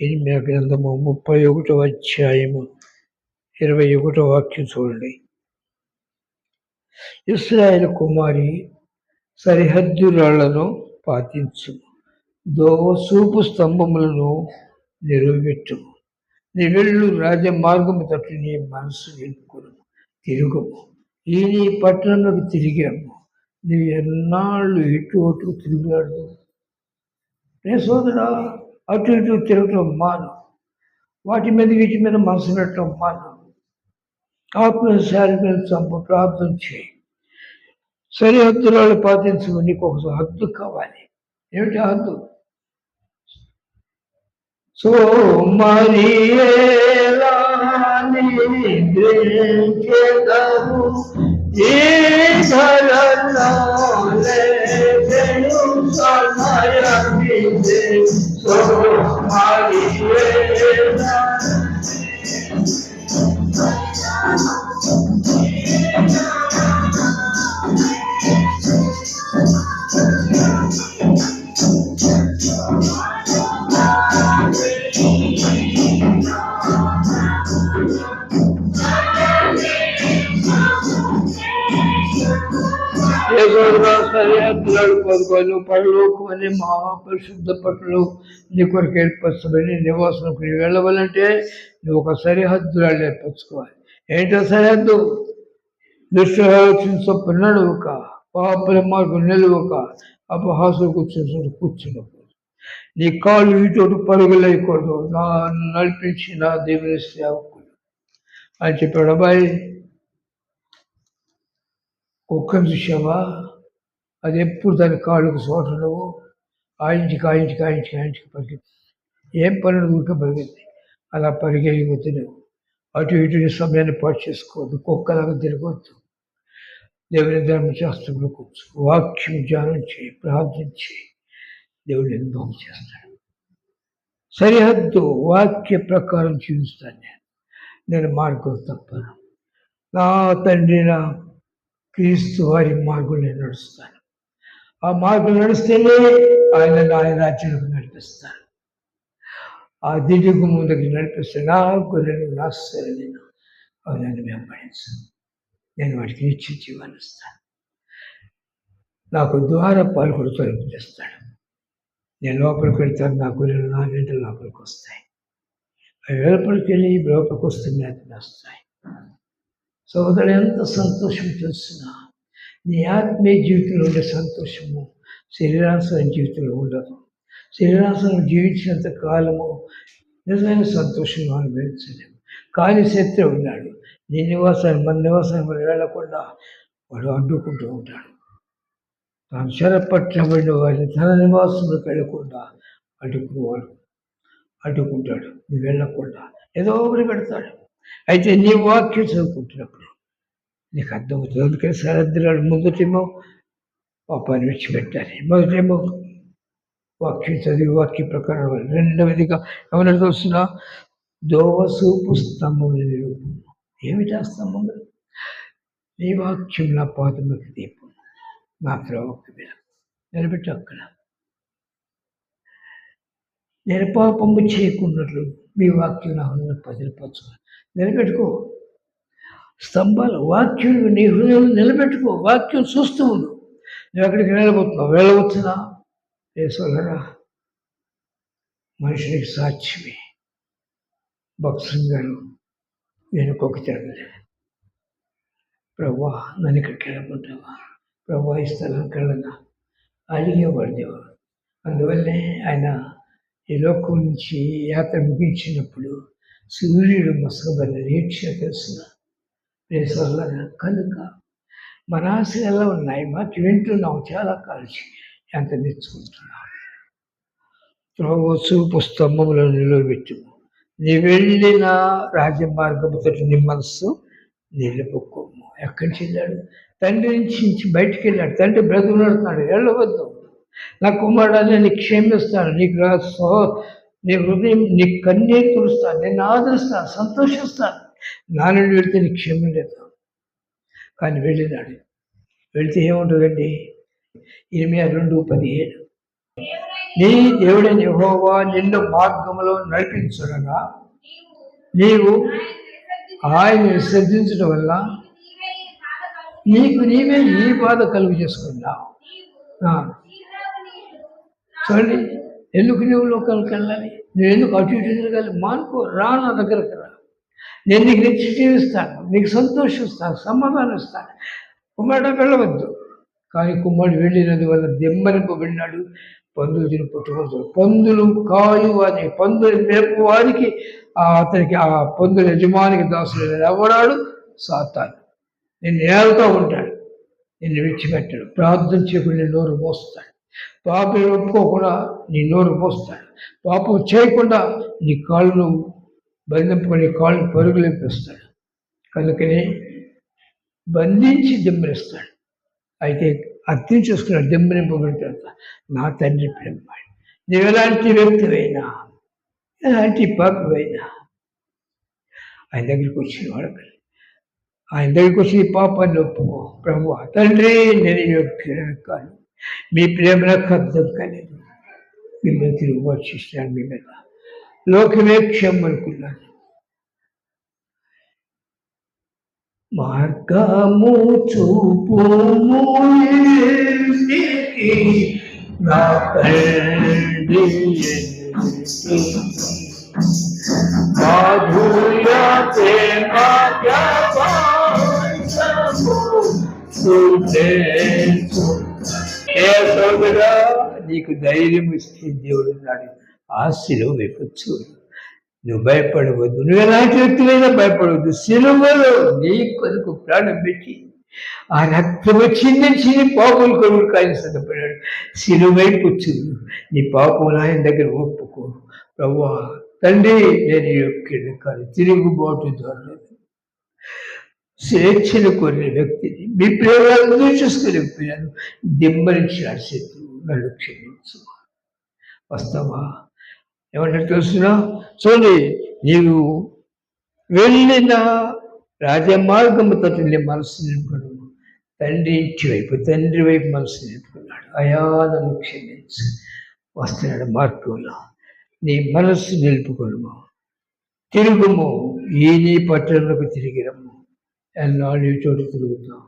ఇరిమియా గ్రంథము ముప్పై ఒకటో అధ్యాయము ఇరవై ఒకటో వాక్యం చూడండి. ఇస్రాయేల్ కుమారి సరిహద్దు రాళ్ళను పాటించు దోవసూపు స్తంభములను నిలువబెట్టు నీ వెళ్ళు రాజమార్గము తట్టు నీ మనసు నిలుపుకును. తిరుగుము. ఈ నీ పట్టణంలోకి తిరిగాము. నీవు ఎన్నాళ్ళు ఇటు అటు తిరుగులాడు నే సోదరా అటు ఇటు తిరగటం మాను. వాటి మీద వీటి మీద మనసు పెట్టడం మాను. ఆత్మశారి మీద చంప ప్రార్థన చేయి. సరిహద్దులను పాటించు నీకు ఒక హద్దు కావాలి. ఏమిటి హద్దు? సో మరి ఏ సరిహద్దులాడు పదుకొని పరలోకు అనే మహాపరిశుద్ధ పట్టులు నీ కొరకు ఏర్పరచబడి నివాసం వెళ్ళవాలంటే నువ్వు ఒక సరిహద్దులాడు ఏర్పరచుకోవాలి. ఏంటో సరిహద్దు? దుష్టాలోచన చొప్పున నడువుక పాపల మార్గం నిలువక అపహాసులు కూర్చొని కూర్చున్నప్పుడు. నీ కాళ్ళు ఇటు పరుగులేయకూడదు నా నడిపించి నా దేవుని సేవకుడు అని చెప్పాడు. అబ్బాయి కుక్కను చూసావా? అది ఎప్పుడు దాని కాళ్ళకు చోటనవు ఆయించికి ఆయించికి కాయించి ఆయించికి పరిగెత్తి ఏం పనులు ఊరికే పరిగెత్తి అలా పరిగెత్తి నువ్వు అటు ఇటు సమయాన్ని పాటు చేసుకోవద్దు కుక్కలాగా తిరగవద్దు దేవుని ధర్మశాస్త్రంలో కూర్చు. వాక్యం ధ్యానం చేయి ప్రార్థించి దేవుడు నేను చేస్తాడు. సరిహద్దు వాక్య ప్రకారం జీవిస్తాను నేను. నేను మార్గం తప్పను. నా తండ్రి నా క్రీస్తు వారి మార్గం నేను నడుస్తాను. ఆ మార్గం నడిస్తేనే ఆయన ఆయన రాజ్యానికి నడిపిస్తాను ఆ దిడికు ముందుకు నడిపిస్తే నా గొర్రెలు నా నేను నన్ను వెంబడించాను. నేను వాటికి నిత్య జీవాన్ని ఇస్తాను నాకు ద్వారా పాల్గొడు తలుపు నేను లోపలికి వెళ్తాను నా గొర్రెలు నా వెంట లోపలికి వస్తాయి. అవి లోపలికి వెళ్ళి లోపలికి వస్తే మేతలు వస్తాయి. సోదరు ఎంత సంతోషం తెలుసునా నీ ఆత్మీయ జీవితంలో ఉండే సంతోషము శరీరాంశమైన జీవితంలో ఉండదు. శరీరాసనం జీవించినంత కాలము నిజమైన సంతోషంగా అనుభవించలేము. కానీ శత్రు ఉన్నాడు. నీ నివాసాన్ని మన నివాసాన్ని మనం వెళ్ళకుండా వాడు అడ్డుకుంటూ ఉంటాడు. తాను చెరపట్టబడిన వారిని తన నివాసంలోకి వెళ్ళకుండా అడ్డుకునేవాడు అడ్డుకుంటాడు. నువ్వు వెళ్ళకుండా ఏదో ఒకటి పెడతాడు. అయితే నీ వాక్యం చదువుకుంటున్నప్పుడు నీకు అర్థమవుతుంది అందుకని సరద్దులాడు ముందుటేమో పాపాన్ని విడిచిపెట్టాలి. మొదటేమో వాక్యం చదివి వాక్య ప్రకారం రెండవదిగా ఏమన్నా చూస్తున్నా దోవసూపు స్తంభం నిరూపం ఏమి చేస్తాము నీ వాక్యం నా పాదముకి దీపం. నా త్రోవకు విలం అక్కడ. నిరపాపము చేయకున్నట్లు మీ వాక్యం నా హృదయం పదిలిపరచు నిలబెట్టుకో. స్తంభాలు వాక్యం నీ హృదయం నిలబెట్టుకో. వాక్యం చూస్తూ ఉండు. నువ్వు ఎక్కడికి వెళ్ళబోతున్నావు? వెళ్ళవచ్చునా వేసోలరా మనిషికి సాక్ష్యమే. భక్సింగ్ గారు వెనుకొక తిరగలే ప్రభా నన్ను ఇక్కడికి వెళ్ళమంటావా ప్రభా ఈ స్థలంకి వెళ్ళగా అడిగేవాడు దేవుడు అందువల్లే ఆయన ఈ లోకం నుంచి యాత్ర ముగించినప్పుడు సూర్యుడు మసకబడిన రీక్ష ప్రేసర్ల కనుక మన ఆశలు ఎలా ఉన్నాయి. మాకు వింటున్నాం. చాలా కాల్చి ఎంత నేర్చుకుంటున్నాం? త్రోవ స్తంభంలో స్తంభములను నీ వెళ్ళిన రాజమార్గముతో నీ మనస్సు నిలుపుకోము ఎక్కడి నుంచి వెళ్ళాడు? తండ్రి నుంచి బయటికి వెళ్ళాడు. తండ్రి బ్రతుకునడుతున్నాడు. వెళ్ళవద్దు. నా కుమారుడు నేను క్షేమిస్తాను నీకు నీ హృదయం నీ కన్నీ తుడుస్తాను నేను ఆదరిస్తాను సంతోషిస్తాను నా నుండి వెళ్తే నీకు క్షేమం లేదు. కానీ వెళ్ళినాడు. వెళితే ఏముంటుందండి? ఇరవై రెండు పదిహేడు. నీ దేవుడైన యహోవా నిన్ను మార్గంలో నడిపించుడగా నీవు ఆయన విసర్జించడం వల్ల నీకు నీవే ఈ బాధ కలుగు చేసుకున్నావు చూడండి. ఎందుకు నువ్వు లోకాలకు వెళ్ళాలి? నువ్వు ఎందుకు అటు ఇటు తిరగాలి? మానుకో రా నా దగ్గరకు రా. నేను నీకు నిత్య జీవిస్తాను నీకు సంతోషిస్తాను సమాధానం ఇస్తాను. కుమారుడు వెళ్ళవద్దు. కానీ కుమారుడు వెళ్ళినది వల్ల దెమ్మరింపబడినాడు పందులు తిని పుట్టుకొచ్చు పందులు కాయు అని పందులు మేపు వారికి ఆ అతనికి ఆ పందుల యజమానికి దాసులు ఎవడాడు సాతాను. నేను నేలతో ఉంటాడు. నిన్ను విడిచిపెట్టాడు. ప్రార్థన చేయకుండా నోరు మోస్తాడు. పాపం ఒప్పుకోకుండా నీ నోరు పోస్తాడు. పాపం చేయకుండా నీ కాళ్ళు బంధింపుకొని కాళ్ళు పరుగులేపిస్తాడు కనుకనే బంధించి దెమ్మరిస్తాడు అయితే అర్థం చేసుకున్నాడు దెమ్మరింపబడిన నా తండ్రి ప్రేమ నువ్వు ఎలాంటి వ్యక్తివైనా ఎలాంటి పాపమైనా ఆయన దగ్గరికి వచ్చిన వాడకలి ఆయన దగ్గరికి వచ్చి పాపాన్ని ఒప్పుకో. ప్రభు తండ్రి నేను కాను मी प्रेम न खपजप केले किंमती रुपात मी मेला. लोक वेग शंभर कुल्ला. मार्का मोचो पोमोये ना माधुर्या ते मात्या पाचा सुते సోదరా నీకు ధైర్యం ఇస్తే దేవుడు నాడు ఆశలో వైపు నువ్వు భయపడవద్దు నువ్వు ఎలాంటి వ్యక్తులైనా భయపడవద్దు. సిలువలో నీ కొరకు ప్రాణం పెట్టి ఆ రక్తము చిందించి చిన్న పాపం కొరకు ఆయన సిద్ధపడాడు సినిమై పుచ్చు నీ పాపం ఆయన దగ్గర ఒప్పుకో. ప్రభు తండ్రి నేను యొక్క కానీ తిరుగుబాటు ద్వారా స్వేచ్ఛను కోరిన వ్యక్తిని మీ ప్రేమలను చూసుకోలేకపోయినాను దిమ్మరించిన శత్రువు. నన్ను క్షమించు. వస్తావా? ఏమంటారు తెలుసునా? చూడండి నీవు వెళ్ళిన రాజ మార్గము నీ మనసు నిలుపుకును తండ్రి ఇంటి వైపు తండ్రి వైపు మనసు నిలుపుకున్నాడు అయా నన్ను క్షమించు. వస్తున్నాడు మార్గంలో. నీ మనస్సు నిలుపుకొనుము తిరుగుము ఈ నీ పట్టణకు తిరిగిరము రమ్ము ఎన్నాళ్ళు ఈ చోటు తిరుగుతాం